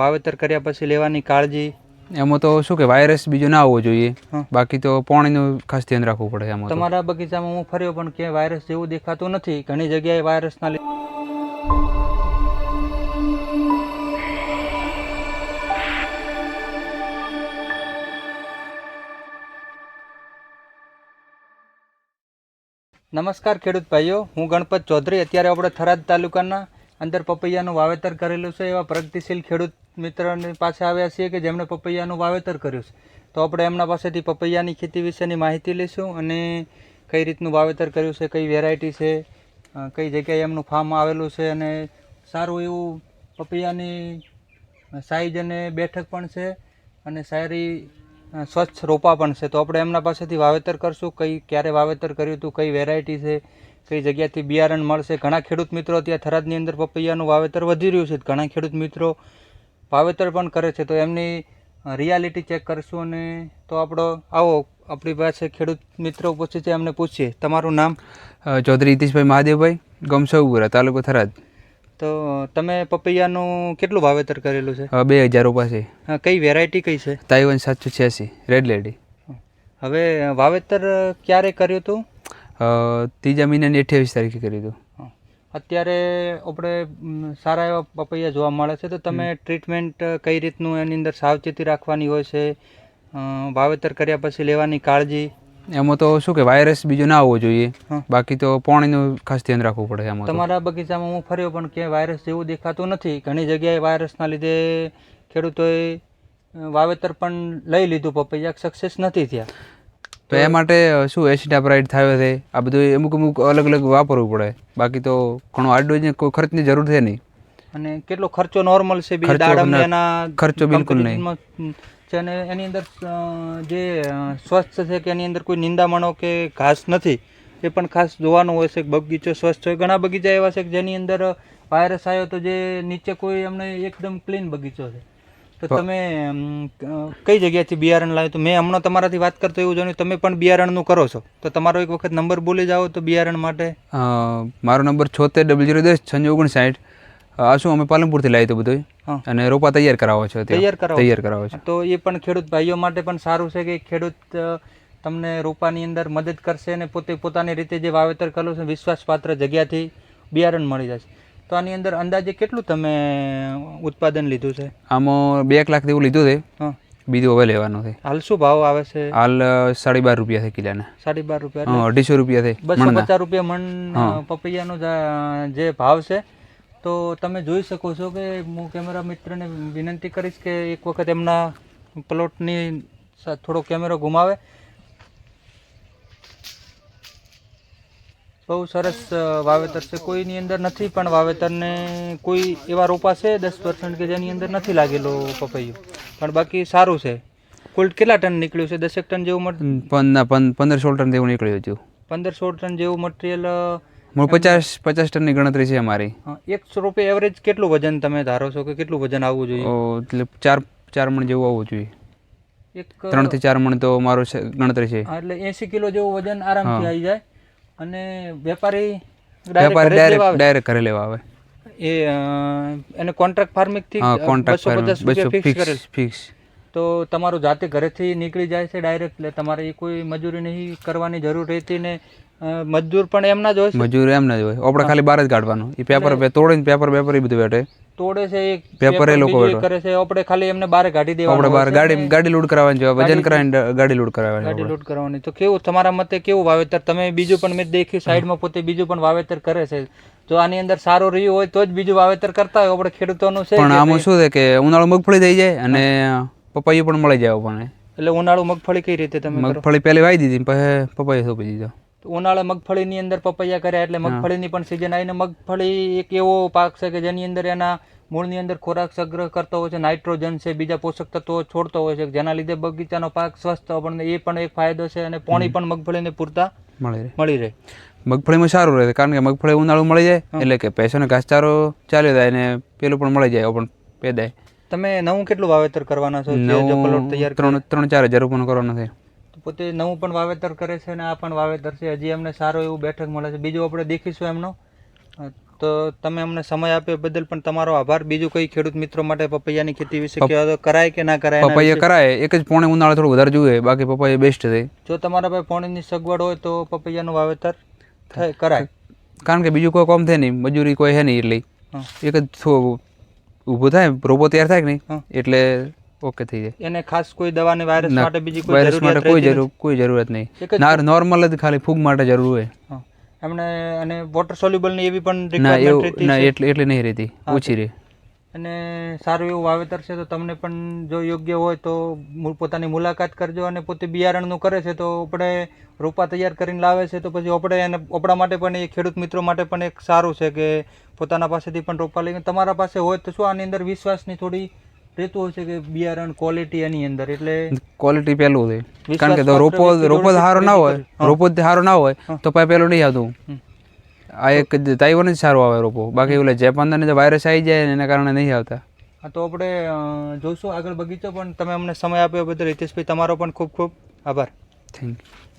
વાવેતર કર્યા પછી લેવાની કાળજી? એમાં તો શું કે વાયરસ બીજો ના આવવો જોઈએ. બાકી તો પાણીનું ખાસ ધ્યાન રાખવું પડે એમાં તમારા બગીચામાં હું ફર્યો પણ ક્યાંય વાયરસ જેવું દેખાતું નથી. ઘણી જગ્યાએ વાયરસના લીધે નમસ્કાર ખેડૂત ભાઈઓ હું ગણપત ચૌધરી. અત્યારે આપણે થરાદ તાલુકાના અંદર પપૈયાનું વાવેતર કરેલું છે એવા પ્રગતિશીલ ખેડૂત મિત્રોની પાસે આવ્યા છીએ કે જેમણે પપૈયાનું વાવેતર કર્યું છે. તો આપણે એમના પાસેથી પપૈયાની ખેતી વિશેની માહિતી લઈશું અને કઈ રીતનું વાવેતર કર્યું છે, કઈ વેરાયટી છે કઈ જગ્યાએ એમનું ફાર્મ આવેલું છે અને સારું એવું પપૈયાની સાઈઝ અને બેઠક પણ છે અને સારી સ્વચ્છ રોપા પણ છે. તો આપણે એમના પાસેથી વાવેતર કરશું, કઈ, ક્યારે વાવેતર કર્યું હતું, કઈ વેરાયટી છે, કઈ જગ્યાથી બિયારણ મળશે. ઘણા ખેડૂત મિત્રો અત્યારે થરાદની અંદર પપૈયાનું વાવેતર વધી રહ્યું છે. ઘણા ખેડૂત મિત્રો વાવેતર પણ કરે છે તો એમની રિયાલિટી ચેક કરશું અને તો આપણો આવો આપણી પાસે ખેડૂત મિત્રો ઉપસ્થિત છે એમને પૂછીએ. તમારું નામ? ચૌધરી હિતેશભાઈ મહાદેવભાઈ ગમસવપુરા તાલુકો થરાદ. તો તમે પપૈયાનું કેટલું વાવેતર કરેલું છે? બે હજાર રૂપા છે કઈ વેરાયટી કઈ છે? તાઇવાન સાતસો છ્યાસી રેડ લેડી હવે વાવેતર ક્યારે કર્યું હતું? ત્રીજા મહિનાની અઠ્યાવીસ તારીખે કર્યું હતું. અત્યારે આપણે સારા એવા પપૈયા જોવા મળે છે. તો તમે ટ્રીટમેન્ટ કઈ રીતનું એની અંદર સાવચેતી રાખવાની હોય છે? વાવેતર કર્યા પછી લેવાની કાળજી? એમાં તો શું કે વાયરસ બીજો ના આવવો જોઈએ. બાકી તો પાણીનું ખાસ ધ્યાન રાખવું પડે એમાં તમારા બગીચામાં હું ફર્યો પણ ક્યાંય વાયરસ જેવું દેખાતું નથી. ઘણી જગ્યાએ વાયરસના લીધે ખેડૂતોએ વાવેતર પણ લઈ લીધું પપૈયા સક્સેસ નથી થયા. તો એ માટે શું શું એસિડાપ્રાઇડ થાય છે? આ બધું અમુક અમુક અલગ અલગ વાપરવું પડે. બાકી તો ઘણો આડો કોઈ ખર્ચની જરૂર છે નહીં. અને કેટલો ખર્ચો નોર્મલ છે? બીજા ખર્ચો બિલકુલ નહીં. છે અને એની અંદર જે સ્વસ્થ છે કે એની અંદર કોઈ નિંદામણો કે ઘાસ નથી એ પણ ખાસ જોવાનું હોય છે કે બગીચો સ્વસ્થ હોય. ઘણા બગીચા એવા છે કે જેની અંદર વાયરસ આવ્યો તો જે નીચે કોઈ એમને એકદમ ક્લીન બગીચો છે. તો તમે કઈ જગ્યાથી બિયારણ લાવ્યું? તો મેં હમણાં તમારાથી વાત કરતો એવું જાણ્યું તમે પણ બિયારણનું કરો છો. તો તમારો એક વખત નંબર બોલી જાઓ તો બિયારણ માટે. મારો નંબર છોતેર ડબલ જીરો દસ છન્નું ઓગણસાઠ. આ શું અમે પાલનપુરથી લાવી તો બધું અને રોપા તૈયાર કરાવો છો તૈયાર કરાવો તૈયાર કરાવો છો. તો એ પણ ખેડૂત ભાઈઓ માટે પણ સારું છે કે ખેડૂત તમને રોપાની અંદર મદદ કરશે અને પોતે પોતાની રીતે જે વાવેતર કરેલું છે વિશ્વાસપાત્ર જગ્યાથી બિયારણ મળી જશે. તો આની અંદર અંદાજે કેટલું તમે ઉત્પાદન લીધું છે? આમાં બે લાખ જેવું લીધું છે. બીજું હવે લેવાનું છે. હાલ શું ભાવ આવે છે? હાલ સાડી બાર રૂપિયા છે કિલાના. સાડી બાર રૂપિયા અઢીસો રૂપિયા છે બસો. પચાસ રૂપિયા મણ પપૈયાનો જા- જે ભાવ છે. તો તમે જોઈ શકો છો કે હું કેમેરા મિત્રને વિનંતી કરીશ કે એક વખત એમના પ્લોટની થોડો કેમેરો ઘુમાવે બહુ સરસ વાવેતર છે. કોઈની અંદર નથી પણ વાવેતરને કોઈ એવા રોપા છે દસ પર્સન્ટ કે જેની અંદર નથી લાગેલો પપૈયું. પણ બાકી સારું છે. કુલ કેટલા ટન નીકળ્યું છે? દસેક ટન જેવું મટ પંદર સોળ ટન જેવું નીકળ્યું હતું. પંદર સોળ ટન જેવું મટીરિયલ મૂળ પચાસ પચાસ ટનની ગણતરી છે અમારી. એકસો રૂપિયા એવરેજ કેટલું વજન તમે ધારો છો કે કેટલું વજન આવવું જોઈએ? એટલે ચાર ચાર મણ જેવું આવવું જોઈએ. એક ત્રણથી ચાર મણ તો મારું છે- ગણતરી છે. એટલે એસી કિલો જેવું વજન આરામથી આવી જાય. અને વેપારી ડાયરેક્ટ ડાયરેક્ટ ઘરે લેવા આવે. એ એને કોન્ટ્રાક્ટ ફાર્મિંગથી કોન્ટ્રાક્ટ બસો પચાસ રૂપિયા ફિક્સ તો તમારું જાતે ઘરેથી નીકળી જાય છે ડાયરેક્ટ એટલે તમારે કોઈ મજૂરી નહીં કરવાની જરૂર રહેતી ને અ, મજદૂર પણ એમના જ હોય મજૂર એમ ના જ હોય. આપણે ખાલી બહાર જ કાઢવાનું. એ પેપર તોડીને પેપર પેપર એ બધું બેઠે તોડે છે એક પેપર એ લોકો કરે છે આપણે ખાલી એમને બહાર કાઢી દેવાનું આપણે બહાર ગાડી ગાડી લોડ કરાવવાની છે વજન કરાવીને ગાડી લોડ કરાવવાની ગાડી લોડ કરવાની તો કેવું તમારા મતે કેવું વાવેતર? તમે બીજું પણ મેં દેખ્યું સાઈડમાં પોતે બીજું પણ વાવેતર કરે છે. જો આની અંદર સારો રહ્યું હોય તો જ બીજું વાવેતર કરતા હોય. આપણે ખેડૂતોનું છે પણ આમાં શું છે કે ઉનાળો મગફળી થઈ જાય અને પપૈયું પણ મળી જાય આપણને એટલે ઉનાળુ મગફળી કઈ રીતે તમે મગફળી પહેલી વાવી દીધી પછી પપૈયું સોંપી દીધો. તો ઉનાળે મગફળીની અંદર પપૈયા કર્યા એટલે મગફળીની પણ સિઝન આવીને મગફળી એક એવો પાક છે કે જેની અંદર એના મૂળની અંદર ખોરાક સંગ્રહ કરતો હોય છે નાઇટ્રોજન છે બીજા પોષક તત્વો છોડતો હોય છે. જેના લીધે બગીચાનો પાક સ્વસ્થ આપણને એ પણ એક ફાયદો છે અને પાણી પણ મગફળીને પૂરતા મળી રહે. મળી રહે. મગફળીમાં સારું રહે કારણ કે મગફળી ઉનાળું મળી જાય એટલે કે પૈસાનો ઘાસચારો ચાલ્યો જાય અને પેલું પણ મળી જાય પણ પેદાય. તમે નવું કેટલું વાવેતર કરવાના છો? ત્રણ ત્રણ ચાર હજાર રૂપિયાનું કરવાનું છે. પોતે નવું પણ વાવેતર કરે છે અને આ પણ વાવેતર છે. હજી અમને સારો એવું બેઠક મળે છે. બીજું આપણે દેખીશું એમનો. તો તમે અમને સમય આપ્યો બદલ પણ તમારો આભાર. બીજું કઈ ખેડૂત મિત્રો માટે પપૈયાની ખેતી વિશે કહેવા તો કરાય કે ના કરાય પપૈયા? કરાય. એક જ પોણે ઉનાળે થોડું વધારે જોઈએ બાકી પપૈયા બેસ્ટ છે. જો તમારા પાસે પોણીની સગવડ હોય તો પપૈયાનું વાવેતર થાય કરાય. કારણ કે બીજું કોઈ કામ થાય નહીં. મજૂરી કોઈ હે નહીં એટલે. એક જ ઊભું થાય. રોબો તૈયાર થાય કે નહીં? એટલે ઓકે થઈ જાય. એને ખાસ કોઈ દવાની વાયરસ માટે બીજી કોઈ વાયરસ માટે કોઈ જરૂર કોઈ જરૂરત નહીં. નાર નોર્મલ જ ખાલી ફૂગ માટે જરૂર હોય. એમણે અને વોટર સોલ્યુબલની એવી પણ ના એવું રહેતી ના એટલે એટલે નહીં રહેતી. ઓછી રહે. અને સારું એવું વાવેતર છે તો તમને પણ જો યોગ્ય હોય તો પોતાની મુલાકાત કરજો અને પોતે બિયારણનું કરે છે તો આપણે રોપા તૈયાર કરીને લાવે છે તો પછી આપણે એને આપણા માટે પણ એ ખેડૂત મિત્રો માટે પણ એક સારું છે કે પોતાના પાસેથી પણ રોપા લઈને તમારા પાસે હોય તો શું આની અંદર વિશ્વાસની થોડી રહેતું હોય છે કે બિયારણ ક્વોલિટી એની અંદર એટલે ક્વોલિટી પહેલું છે. કારણ કે રોપો રોપો સારો ના હોય. રોપો સારો ના હોય તો પછી પેલું નહીં આવતું. આ એક જ તાઇવાન જ સારો આવે રોપો. બાકી ઓલા જેપાન જે વાયરસ આવી જાય એના કારણે નહીં આવતા. હા તો આપણે જોઈશું આગળ બગીચો પણ તમે અમને સમય આપ્યો બદલ હિતેશભાઈ તમારો પણ ખૂબ ખૂબ આભાર. Thank you